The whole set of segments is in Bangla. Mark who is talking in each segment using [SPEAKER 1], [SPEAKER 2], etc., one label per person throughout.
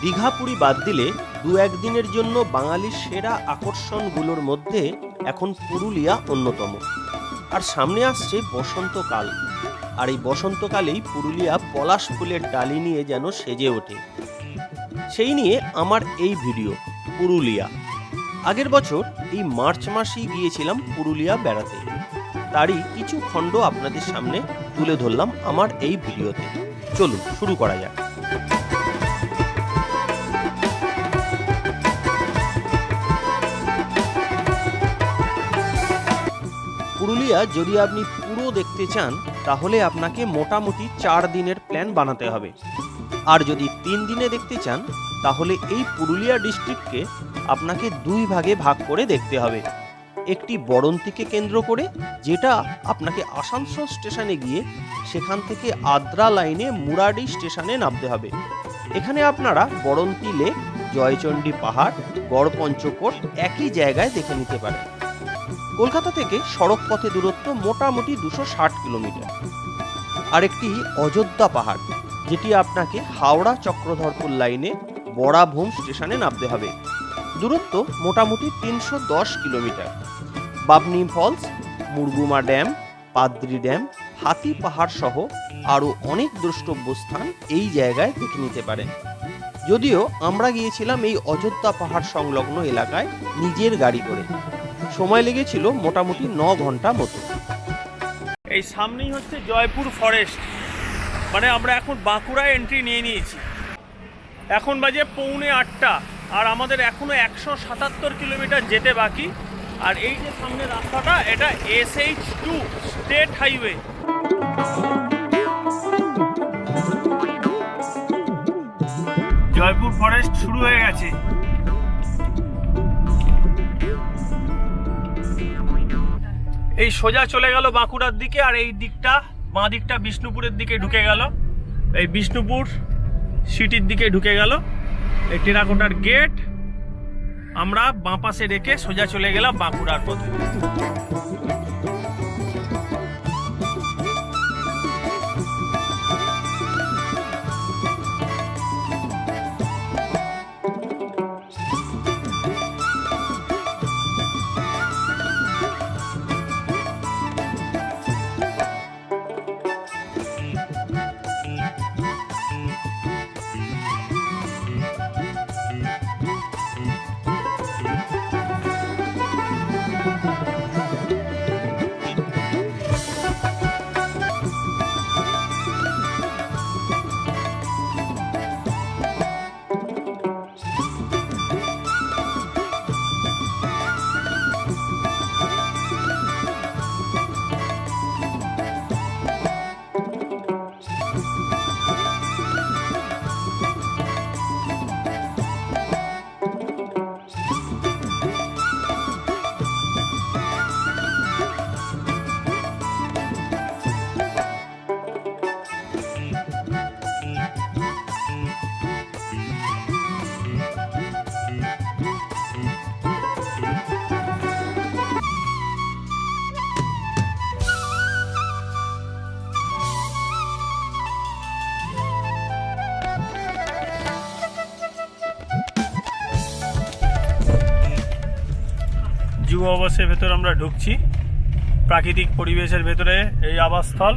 [SPEAKER 1] দীঘা পুরী বাদ দিলে দু একদিনের জন্য বাঙালির সেরা আকর্ষণগুলোর মধ্যে এখন পুরুলিয়া অন্যতম। আর সামনে আসছে বসন্তকাল। আর এই বসন্তকালেই পুরুলিয়া পলাশ ফুলের ডালি নিয়ে যেন সেজে ওঠে। সেই নিয়ে আমার এই ভিডিও, পুরুলিয়া। আগের বছর এই মার্চ মাসেই গিয়েছিলাম পুরুলিয়া বেড়াতে। তারই কিছু খণ্ড আপনাদের সামনে তুলে ধরলাম আমার এই ভিডিওতে। চলুন, শুরু করা যাক। পুরুলিয়া যদি আপনি পুরো দেখতে চান, তাহলে আপনাকে মোটামুটি চার দিনের প্ল্যান বানাতে হবে। আর যদি তিন দিনে দেখতে চান, তাহলে এই পুরুলিয়া ডিস্ট্রিক্টকে আপনাকে দুই ভাগে ভাগ করে দেখতে হবে। একটি বরন্তিকে কেন্দ্র করে, যেটা আপনাকে আসানসোল স্টেশনে গিয়ে সেখান থেকে আদ্রা লাইনে মুরাডি স্টেশনে নামতে হবে। এখানে আপনারা বরন্তি লেক, জয়চণ্ডী পাহাড়, গড়পঞ্চকোট একই জায়গায় দেখে নিতে পারেন। কলকাতা থেকে সড়ক পথে দূরত্ব মোটামুটি দুশো ষাট কিলোমিটার। আরেকটি অযোধ্যা পাহাড়, যেটি আপনাকে হাওড়া চক্রধরপুর লাইনে বড়াভূম স্টেশনে নামতে হবে। দূরত্ব মোটামুটি তিনশো দশ kilometre. Bamni falls, Murguma dam, পাদ্রি ড্যাম, হাতি পাহাড় সহ আরও অনেক দ্রষ্টব্য স্থান এই জায়গায় দেখে নিতে পারেন। যদিও আমরা গিয়েছিলাম এই অযোধ্যা পাহাড় সংলগ্ন এলাকায় নিজের গাড়ি করে। সময় লেগেছিল মোটামুটি ন ঘণ্টা মতো।
[SPEAKER 2] এই সামনেই হচ্ছে জয়পুর ফরেস্ট মানে আমরা এখন বাঁকুড়ায় এন্ট্রি নিয়ে নিয়েছি। এখন বাজে পৌনে আটটা। আর আমাদের এখনও একশো সাতাত্তর কিলোমিটার যেতে বাকি। আর এই যে সামনে রাস্তাটা, এটা S H two state highway Jaipur forest শুরু হয়ে গেছে। এই সোজা চলে গেল বাঁকুড়ার দিকে আর এই দিকটা, বাঁ দিকটা বিষ্ণুপুরের দিকে ঢুকে গেল। এই বিষ্ণুপুর সিটির দিকে ঢুকে গেল। এই টেরাকোটার গেট আমরা বাঁ পাশে রেখে সোজা চলে গেলাম বাঁকুড়ার পথে। যুব আবাসের ভেতরে আমরা ঢুকছি। প্রাকৃতিক পরিবেশের ভেতরে এই আবাসস্থল।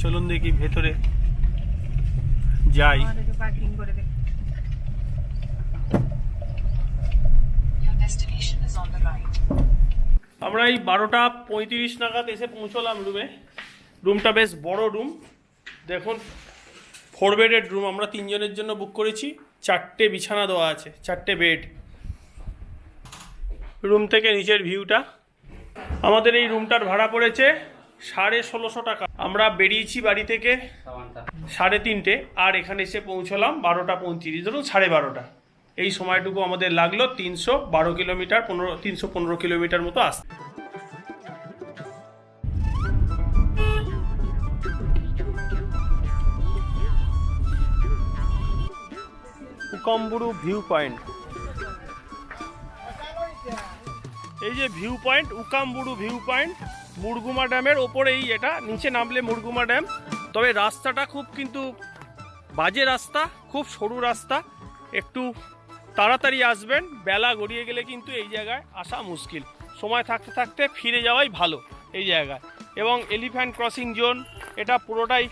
[SPEAKER 2] চলুন দেখি ভেতরে যাই. আমরা এই বারোটা পঁয়ত্রিশ নাগাদ এসে পৌঁছলাম রুমে। রুমটা বেশ বড় রুম। দেখুন ফোর বেডেড রুম আমরা তিনজনের জন্য বুক করেছি। চারটে বিছানা দেওয়া আছে চারটে বেড রুম থেকে নিচের ভিউটা। আমাদের এই রুমটার ভাড়া পড়েছে সাড়ে ষোলোশো টাকা। আমরা বেরিয়েছি বাড়ি থেকে সাড়ে তিনটে, আর এখানে এসে পৌঁছলাম বারোটা পঁয়ত্রিশ। ধরুন সাড়ে বারোটা। এই সময়টুকু আমাদের লাগল তিনশো বারো কিলোমিটার, পনেরো তিনশো পনেরো কিলোমিটার মতো আসতে উকম্বুরু ভিউ পয়েন্ট। এই যে view point Ukamburu view point Murguma ড্যামের ওপরেই এটা, নিচে নামলে মুরগুমা ড্যাম তবে রাস্তাটা খুব কিন্তু বাজে রাস্তা, খুব সরু রাস্তা। একটু তাড়াতাড়ি আসবেন, বেলা গড়িয়ে গেলে কিন্তু এই জায়গায় আসা মুশকিল। সময় থাকতে থাকতে ফিরে যাওয়াই ভালো এই জায়গায়। এবং এলিফ্যান্ট ক্রসিং জোন এটা পুরোটাই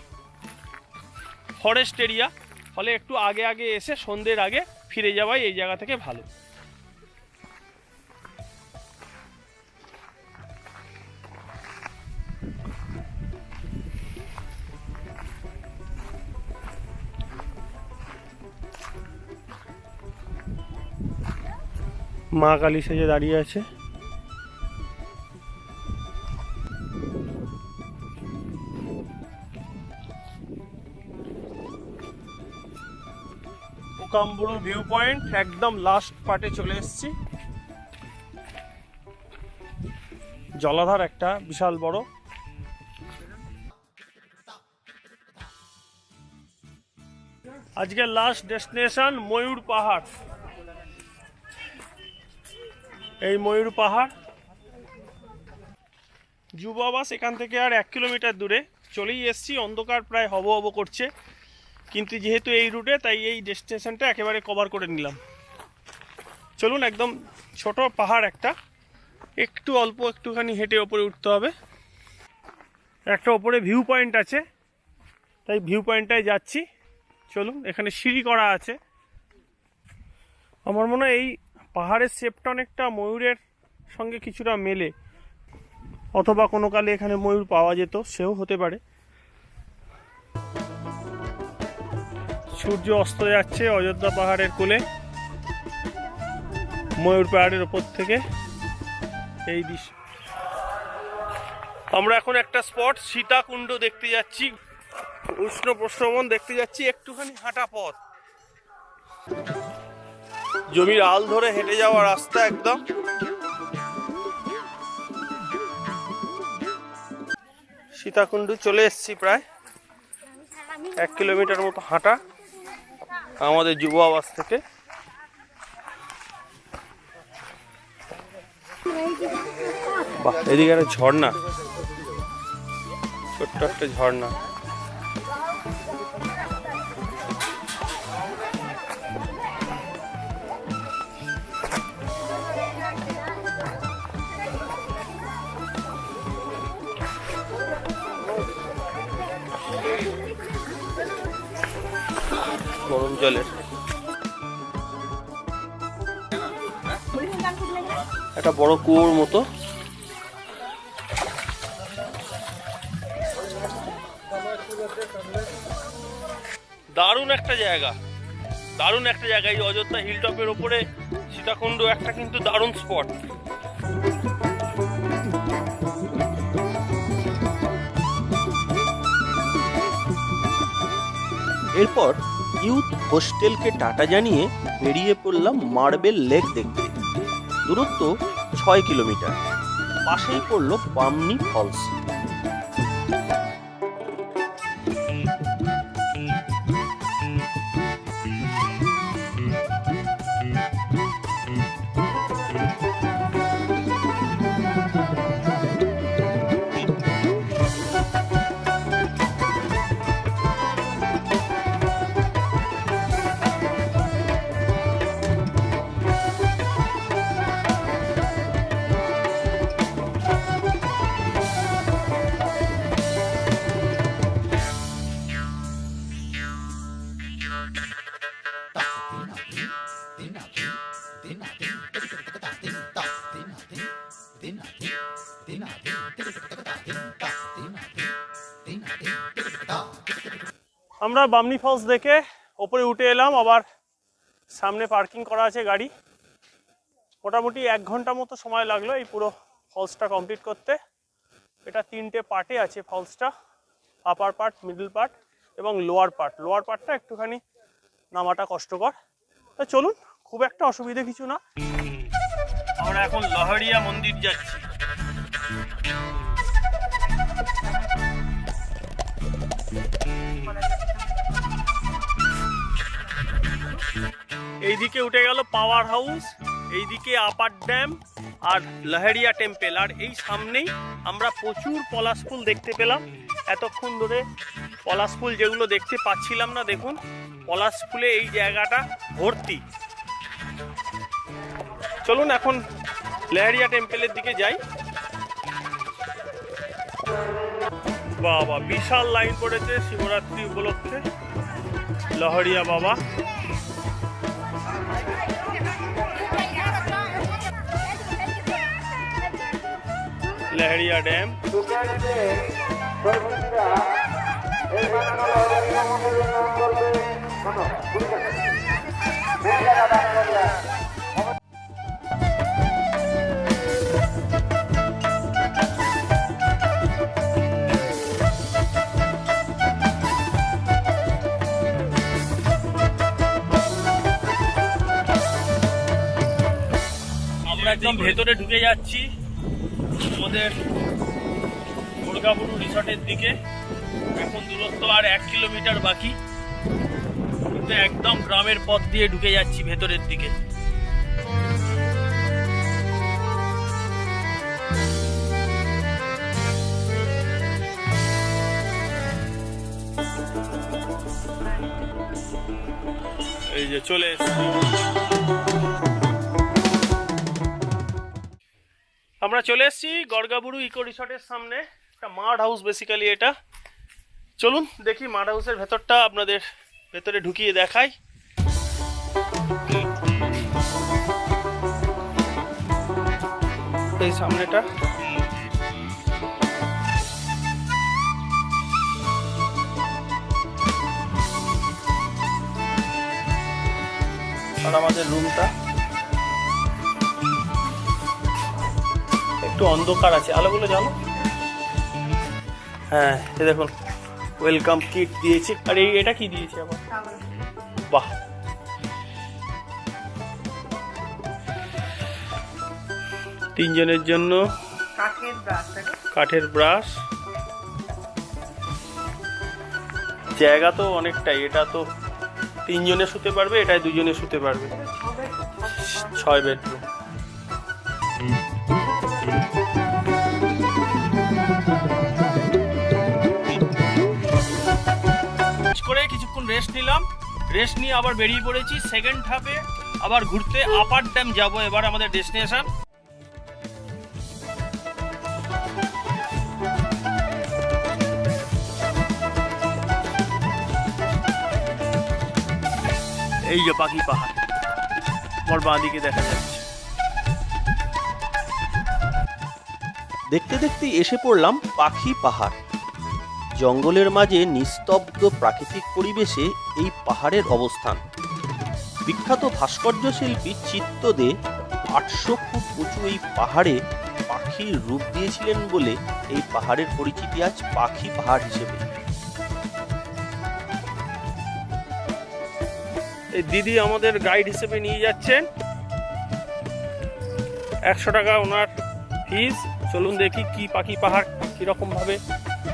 [SPEAKER 2] ফরেস্ট এরিয়া ফলে একটু আগে আগে এসে সন্ধ্যের আগে ফিরে যাওয়াই এই জায়গা থেকে ভালো। মা কালী সেজে দাঁড়িয়ে আছে। ওকাম্বুরু ভিউ পয়েন্ট একদম লাস্ট পার্টে চলে এসেছি। জলাধার একটা বিশাল বড়। আজকের লাস্ট ডেস্টিনেশন ময়ূর পাহাড়। এই ময়ূর পাহাড়। যুবাবাস এখান থেকে আর এক কিলোমিটার দূরে চলেই এসছি। অন্ধকার প্রায় হব হব করছে। কিন্তু যেহেতু এই রুটে, তাই এই ডেস্টিনেশনটা একেবারে কভার করে নিলাম। চলুন, একদম ছোট পাহাড় একটা। একটু অল্প, একটুখানি হেঁটে ওপরে উঠতে হবে। একটা ওপরে ভিউ পয়েন্ট আছে। তাই ভিউ পয়েন্টটায় যাচ্ছি। চলুন, এখানে সিঁড়ি করা আছে। আমার মনে হয় এই পাহাড়ের শেপটা অনেকটা ময়ূরের সঙ্গে কিছুটা মেলে। অথবা কোনো কালে এখানে ময়ূর পাওয়া যেত, সেও হতে পারে। সূর্য অস্ত যাচ্ছে অযোধ্যা পাহাড়ের কোলে। ময়ূর পাহাড়ের ওপর থেকে এই দৃশ্য আমরা এখন একটা স্পট সীতাকুণ্ড দেখতে যাচ্ছি। উষ্ণ প্রশ্রবণ দেখতে যাচ্ছি, একটুখানি হাঁটা পথ। জমির আল ধরে হেঁটে যাওয়া রাস্তা একদম। সীতাকুণ্ডু চলে এসেছি প্রায় এক কিলোমিটার মতো হাঁটা আমাদের যুব আবাস থেকে। এদিকে একটা ঝর্ণা, ছোট্ট একটা ঝর্ণা। জলের। একটা বড় কুয়োর মতো। দারুণ একটা জায়গা। দারুণ একটা জায়গা। এই অযোধ্যা হিল টপের ওপরে সীতাকুণ্ড একটা কিন্তু দারুণ স্পট
[SPEAKER 1] এরপর ইউথ হোস্টেলকে টাটা জানিয়ে বেরিয়ে পড়লাম মার্বেল লেক দেখতে। দূরত্ব ছয় কিলোমিটার। পাশেই পড়ল পামনি ফলস।
[SPEAKER 2] আমরা বামনি ফলস দেখে ওপরে উঠে এলাম আবার সামনে পার্কিং করা আছে গাড়ি। মোটামুটি এক ঘণ্টা মতো সময় লাগল এই পুরো ফলসটা কমপ্লিট করতে। এটা তিনটে পার্টে আছে ফলসটা আপার পার্ট মিডল পার্ট এবং লোয়ার পার্ট লোয়ার পার্টটা একটুখানি নামাটা কষ্টকর। তো চলুন খুব একটা অসুবিধে কিছু না। আমরা এখন লহরিয়া মন্দির যাচ্ছি। এইদিকে উঠে গেল পাওয়ার হাউস এইদিকে আপার ড্যাম আর লহেরিয়া টেম্পেল আর এই সামনেই আমরা প্রচুর পলাশ ফুল দেখতে পেলাম। এতক্ষণ ধরে পলাশ ফুল যেগুলো দেখতে পাচ্ছিলাম না, দেখুন, পলাশ ফুলে এই জায়গাটা ভর্তি। চলুন এখন লেহারিয়া টেম্পেলের দিকে যাই। বাবা, বিশাল লাইন পড়েছে, শিবরাত্রি উপলক্ষে। লহরিয়া বাবা। লেহারিয়া ড্যাম আমরা একদম ভেতরে ঢুকে যাচ্ছি। আমাদের দুর্গাপুর রিসর্টের দিকে। এখন দূরত্ব আর এক কিলোমিটার বাকি। কিন্তু একদম গ্রামের পথ দিয়ে ঢুকে যাচ্ছি ভেতরের দিকে। এই যে চলে এসছি। আমরা চলে এসেছি গড়গাবুড়ু ইকো রিসর্টের সামনে। একটা মাড হাউস বেসিক্যালি এটা। চলুন দেখি মাড হাউসের ভেতরটা আপনাদের ভেতরে ঢুকিয়ে দেখাই। এই সামনেটা। আর আমাদের রুমটা একটু অন্ধকার আছে। আলোগুলো জানো? হ্যাঁ এই দেখুন ওয়েলকাম কিট দিয়েছে। আর এই এটা কি দিয়েছে আবার? বাহ। তিনজনের জন্য
[SPEAKER 3] কাঠের
[SPEAKER 2] ব্রাশ জায়গা তো অনেকটাই এটা তো তিনজনে শুতে পারবে এটাই দুজনে শুতে পারবে। ছয় বেডরুম রেস্ট নিলাম। রেস্ট নিয়ে আবার বেরিয়ে পড়েছি সেকেন্ড হাফে আবার ঘুরতে আপার ড্যাম যাব এবার আমাদের ডেস্টিনেশন এই যে পাখি পাহাড়। আমার বাঁ দিকে দেখা যাচ্ছে।
[SPEAKER 1] দেখতে দেখতে এসে পড়লাম পাখি পাহাড়। জঙ্গলের মাঝে নিস্তব্ধ প্রাকৃতিক পরিবেশে এই পাহাড়ের অবস্থান। বিখ্যাত ভাস্কর্য শিল্পী চিত্তদে আটশো ফুট উঁচু এই পাহাড়ে পাখির রূপ দিয়েছিলেন বলে এই পাহাড়ের পরিচিতি আজ পাখি পাহাড় হিসেবে।
[SPEAKER 2] এই দিদি আমাদের গাইড হিসেবে নিয়ে যাচ্ছেন। একশো টাকা ওনার ফিস। চলুন দেখি কি পাখি পাহাড় কীরকম ভাবে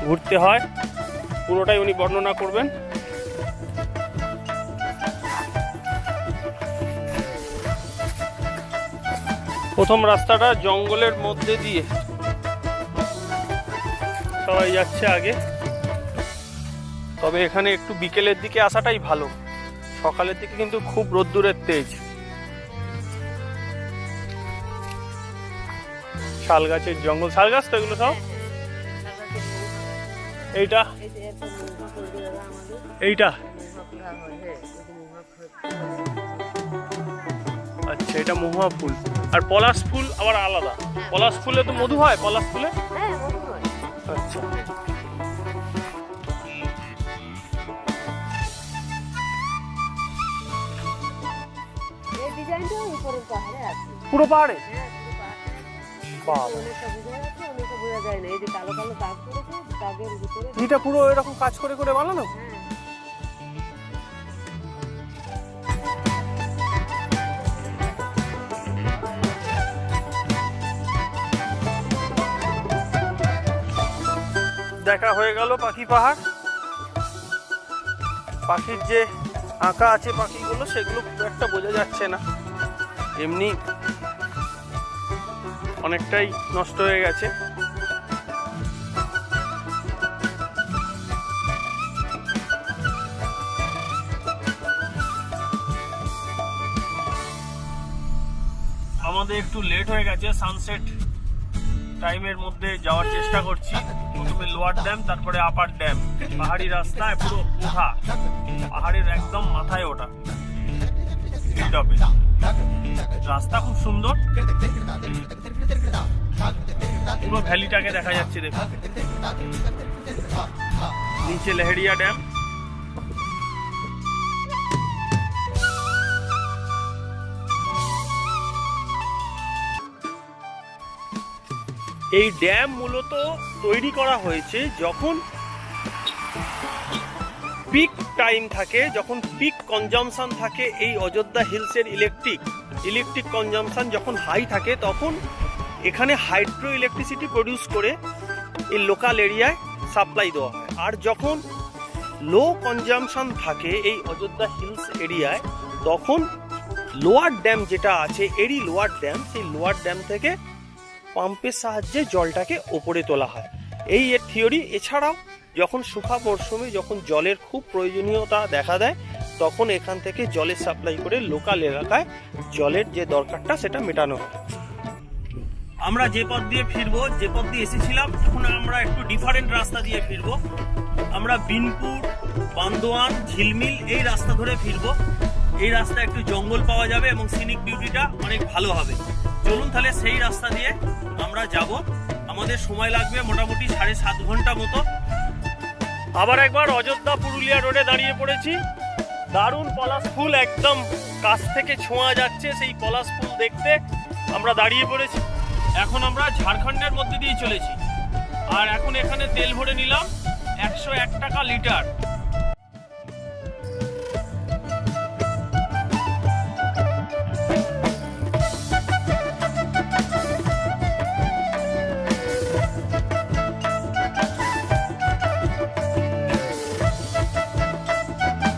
[SPEAKER 2] ঘুরতে হয়। পুরোটাই উনি বর্ণনা করবেন। প্রথম রাস্তাটা জঙ্গলের মধ্যে দিয়ে। সবাই যাচ্ছে আগে। তবে এখানে একটু বিকেলের দিকে আসাটাই ভালো। সকালের দিকে কিন্তু খুব রোদ্দুরের তেজ। শাল গাছের জঙ্গল। শাল গাছ তো এগুলো সব? এইটা। এইটা। আচ্ছা এটা মহুয়া ফুল। আর পলাশ ফুল আবার আলাদা। পলাশ ফুলে তো মধু হয় পলাশ ফুলে? আচ্ছা। পুরো পাহাড়ে?
[SPEAKER 3] হ্যাঁ পুরো পাহাড়ে।
[SPEAKER 2] বাবা
[SPEAKER 3] বোঝা যায় না। এই যে কালো কালো দাগ করেছে দাগের ভিতরে
[SPEAKER 2] এটা পুরো এরকম কাজ করে করে বানানো? দেখা হয়ে গেল পাখি পাহাড়। পাখির যে আঁকা আছে পাখিগুলো, সেগুলো খুব একটা বোঝা যাচ্ছে না। এমনি অনেকটাই নষ্ট হয়ে গেছে। আমাদের একটু লেট হয়ে গেছে সানসেট টাইমের মধ্যে যাওয়ার চেষ্টা করছি। প্রথমে লোয়ার ড্যাম তারপরে আপার ড্যাম পাহাড়ি রাস্তায় পুরো ওঠা পাহাড়ের একদম মাথায় ওঠা রাস্তা খুব সুন্দর। পুরো ভ্যালিটাকে দেখা যাচ্ছে, দেখুন। নিচে লেহেরিয়া ড্যাম এই ড্যাম মূলত তৈরি করা হয়েছে যখন পিক টাইম থাকে, যখন পিক কনজামশন থাকে, এই অযোধ্যা হিলসের ইলেকট্রিক ইলেকট্রিক কনজামশন যখন হাই থাকে, তখন এখানে হাইড্রো ইলেকট্রিসিটি প্রডিউস করে এই লোকাল এরিয়ায় সাপ্লাই দেওয়া হয়। আর যখন লো কনজামশন থাকে এই অযোধ্যা হিলস এরিয়ায় তখন লোয়ার ড্যাম যেটা আছে, এরই লোয়ার ড্যাম সেই লোয়ার ড্যাম থেকে পাম্পের সাহায্যে জলটাকে ওপরে তোলা হয়। এই এর থিওরি। এছাড়াও যখন শুখা মরশুমে যখন জলের খুব প্রয়োজনীয়তা দেখা দেয়, তখন এখান থেকে জলের সাপ্লাই করে লোকাল এলাকায় জলের যে দরকারটা সেটা মেটানো হয়। আমরা যে পথ দিয়ে ফিরবো, যে পথ দিয়ে এসেছিলাম এখন আমরা একটু ডিফারেন্ট রাস্তা দিয়ে ফিরবো। আমরা বিনপুর, বান্দোয়ান, ঝিলমিল এই রাস্তা ধরে ফিরবো। এই রাস্তা একটু জঙ্গল পাওয়া যাবে এবং সিনিক বিউটিটা অনেক ভালো হবে। চলুন তাহলে সেই রাস্তা দিয়ে আমরা যাব। আমাদের সময় লাগবে মোটামুটি সাড়ে সাত ঘণ্টা মতো। আবার একবার অযোধ্যা পুরুলিয়া রোডে দাঁড়িয়ে পড়েছি। দারুণ পলাশ ফুল একদম কাছ থেকে ছোঁয়া যাচ্ছে সেই পলাশ ফুল দেখতে। আমরা দাঁড়িয়ে পড়েছি। এখন আমরা ঝাড়খণ্ডের মধ্যে দিয়ে চলেছি। আর এখন এখানে তেল ভরে নিলাম। একশো এক টাকা লিটার।